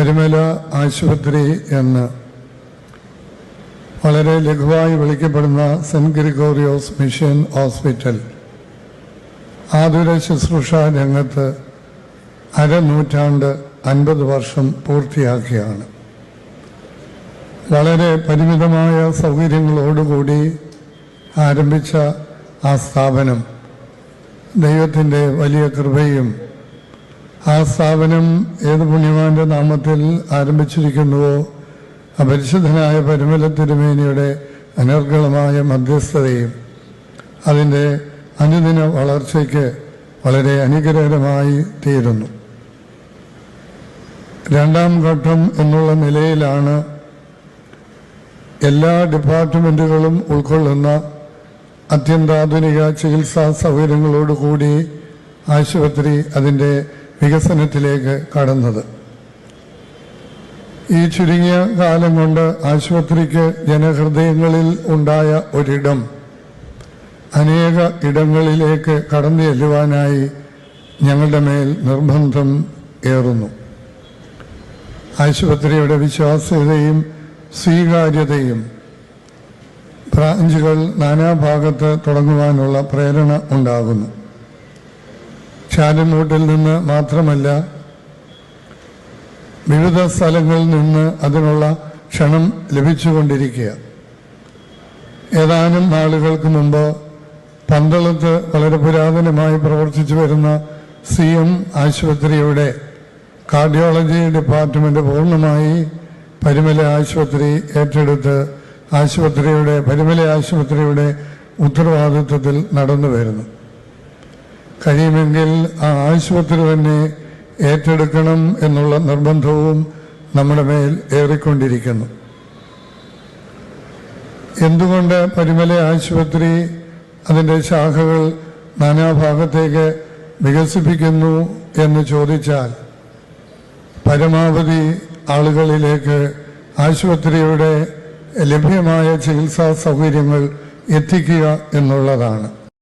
പരിമല ആശുപത്രി എന്ന് വളരെ ലഘുവായി വിളിക്കപ്പെടുന്ന സെന്റ് ഗ്രിഗോറിയോസ് മിഷൻ ഹോസ്പിറ്റൽ. ആതുര ശുശ്രൂഷ രംഗത്ത് അരനൂറ്റാണ്ട് അൻപത് വർഷം പൂർത്തിയാക്കിയാണ്. വളരെ പരിമിതമായ സൗകര്യങ്ങളോടുകൂടി ആരംഭിച്ച ആ സ്ഥാപനം ദൈവത്തിന്റെ വലിയ കൃപയും ആ സ്ഥാപനം ഏത് പുണ്യവാന്റെ നാമത്തിൽ ആരംഭിച്ചിരിക്കുന്നുവോ അപരിശുദ്ധനായ പരിമല തിരുമേനിയുടെ അനർഗളമായ മധ്യസ്ഥതയും അതിന്റെ അനുദിന വളർച്ചയ്ക്ക് വളരെ അനുഗ്രഹകരമായി തീരുന്നു. രണ്ടാം ഘട്ടം എന്നുള്ള നിലയിലാണ് എല്ലാ ഡിപ്പാർട്ട്മെന്റുകളും ഉൾക്കൊള്ളുന്ന അത്യന്താധുനിക ചികിത്സാ സൗകര്യങ്ങളോടുകൂടി ആശുപത്രി അതിന്റെ വികസനത്തിലേക്ക് കടന്നത്. ഈ ചുരുങ്ങിയ കാലം കൊണ്ട് ആശുപത്രിക്ക് ജനഹൃദയങ്ങളിൽ ഉണ്ടായ ഒരിടം അനേക ഇടങ്ങളിലേക്ക് കടന്നു ചെല്ലുവാനായി ഞങ്ങളുടെ മേൽ നിർബന്ധം ഏറുന്നു. ആശുപത്രിയുടെ വിശ്വാസ്യതയും സ്വീകാര്യതയും ബ്രാഞ്ചുകൾ നാനാഭാഗത്ത് തുടങ്ങുവാനുള്ള പ്രേരണ ഉണ്ടാകുന്നു. ചാലന്നൂട്ടിൽ നിന്ന് മാത്രമല്ല വിവിധ സ്ഥലങ്ങളിൽ നിന്ന് അതിനുള്ള ക്ഷണം ലഭിച്ചുകൊണ്ടിരിക്കുക. ഏതാനും നാളുകൾക്ക് മുമ്പ് പന്തളത്ത് വളരെ പുരാതനമായി പ്രവർത്തിച്ചു വരുന്ന സി എം ആശുപത്രിയുടെ കാർഡിയോളജി ഡിപ്പാർട്ട്മെന്റ് പൂർണമായി പരിമല ആശുപത്രി ഏറ്റെടുത്ത് ആശുപത്രിയുടെ പരിമല ആശുപത്രിയുടെ ഉത്തരവാദിത്വത്തിൽ നടന്നു വരുന്നു കഴിയുമെങ്കിൽ ആ ആശുപത്രി തന്നെ ഏറ്റെടുക്കണം എന്നുള്ള നിർബന്ധവും നമ്മുടെ മേൽ ഏറിക്കൊണ്ടിരിക്കുന്നു. എന്തുകൊണ്ട് പരിമല ആശുപത്രി അതിന്റെ ശാഖകൾ നാനാഭാഗത്തേക്ക് വികസിപ്പിക്കുന്നു എന്ന് ചോദിച്ചാൽ പരമാവധി ആളുകളിലേക്ക് ആശുപത്രിയുടെ ലഭ്യമായ ചികിത്സാ സൗകര്യങ്ങൾ എത്തിക്കുക എന്നുള്ളതാണ്.